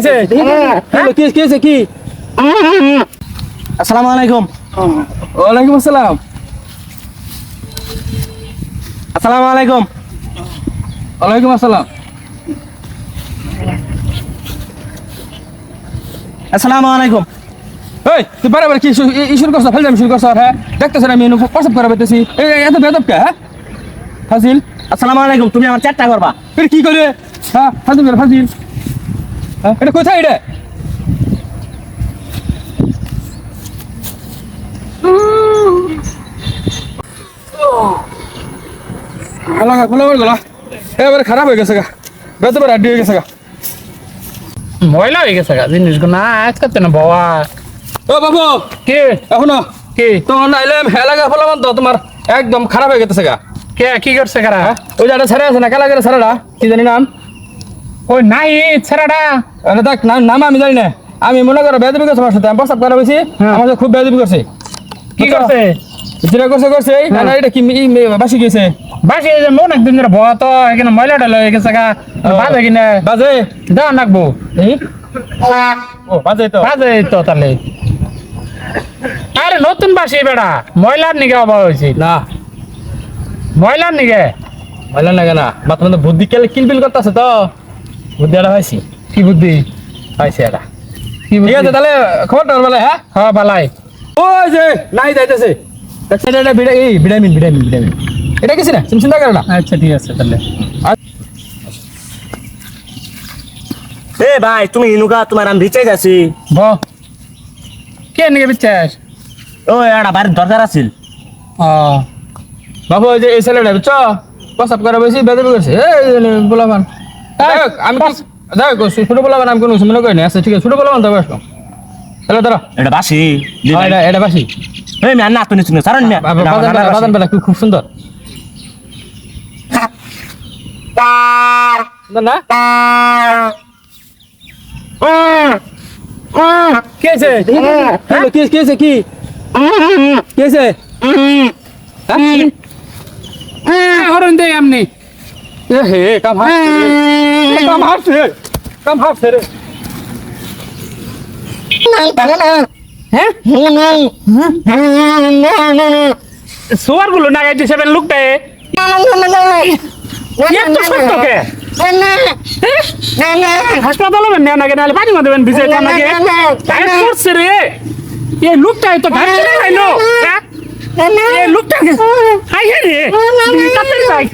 হয়েছে হ্যালো কি কি হয়েছে? কি আসসালামু আলাইকুম। ওয়ালাইকুম আসসালাম। আসসালামু আলাইকুম। ওয়ালাইকুম আসসালাম। আসসালামু আলাইকুম। এই তুই বারে কি ইস্যুর করছ? ফেলজাম শুরু করছ? হ্যাঁ? দেখতেছ আমি এনে প্রসাব করা পেতেছি এত বেদব কে? হ্যাঁ? ফাজিল? আসসালামু আলাইকুম তুমি আমার চারটা করবা। এটা কি করে? হ্যাঁ ফাজিল করে ফাজিল। হ্যাঁ এটা কোথায় এটা? লাগা খোলা করে গলা এবারে খারাপ হয়ে গেছে গা। বেতবার আড্ডি হয়ে গেছে গা। ময়লা হয়ে গেছে গা জিনিসগুলো না আজকে না বাবা? ও বাবু! কে? এখনও? কে? তোমার নাইলে এলাকা ফলাম তো তোমার একদম খারাপ হয়ে গেছে গা। কে কি করছে কারা ওই যে একটা ছেড়ে আছে না কালা করে ছেড়েটা কি জানি নাম? ওই নাই ছেড়াটা আরে দেখ নাম আমি জানি না। আমি মনে করো বেদবি করছি আমার সাথে আমি প্রস্তাব করা বেশি হ্যাঁ। আমার সাথে খুব বেদবি করছে। কি করছে? যেটা করছে করছে না, না, এটা কি বাসি গেছে। বাসি যে মন একদিন ধরে বয়া তো এখানে ময়লাটা লয়ে গেছে গা। বাজে কিনে? বাজে? দাও নাকবো ও বাজে তো। বাজে তো তাহলে। আরে নতুন বাসি বেড়া ময়লার নিগে অভাব হয়েছে। না। ময়লার নিগে? ভালো লাগে না। মাত্র বুদ্ধি কেলে কিলবিল করতেছে তো। বুদ্ধি এটা পাইছি? কি বুদ্ধি? পাইছি এটা। ঠিক আছে তাহলে খবরটা বলে হ্যাঁ হ্যাঁ বালাই ওই যে নাই যাইতেছে। এটা ভিটামিন ভিটামিন ভিটামিন। এটা কিছু না? তুমি চিন্তা করে না? আচ্ছা ঠিক আছে তাহলে। এ ভাই তুমি ইনুকা তোমার আমি রিচার্জ আছি। ব। কে নিগে বিশ্বাস ও এটা বাড়ির দরকার আছিল। ও বাবু ওই যে এই ছেলেটা বুঝছ প্রস্তাব করা বেশি বেদবি করছে এই বলাবান। আমি কি- ছোট বলাবান আমি কোনো কিছু মনে করি না। আচ্ছা ঠিক আছে ছোট বলাবান তবে আসো। তাহলে ধরো এটা বাসি জি হ্যাঁ, ভাই। এটা এটা বাসি। এই মিয়া না তুমি শুনে সারন মিয়া। বাবা, এটা আমার বাদাম বেলা খুব- সুন্দর। না কি আছে কি কি হ্যাঁ? হরণ দে এমনি। এ হে কাম হাসছে কাম হাসছে। কাম হাসছে রে সোয়ারগুলো নাগাই দিছে বেন লুক দে এত সত্য কে হাসপাতালে বেন না নাগে নালে পানি মধ্যে ভিজে তা টাইট করছে রে এই লুকটা তো ঘাটছে না ভাইলো এই লুকটা হাই রে তাড়াতাড়ি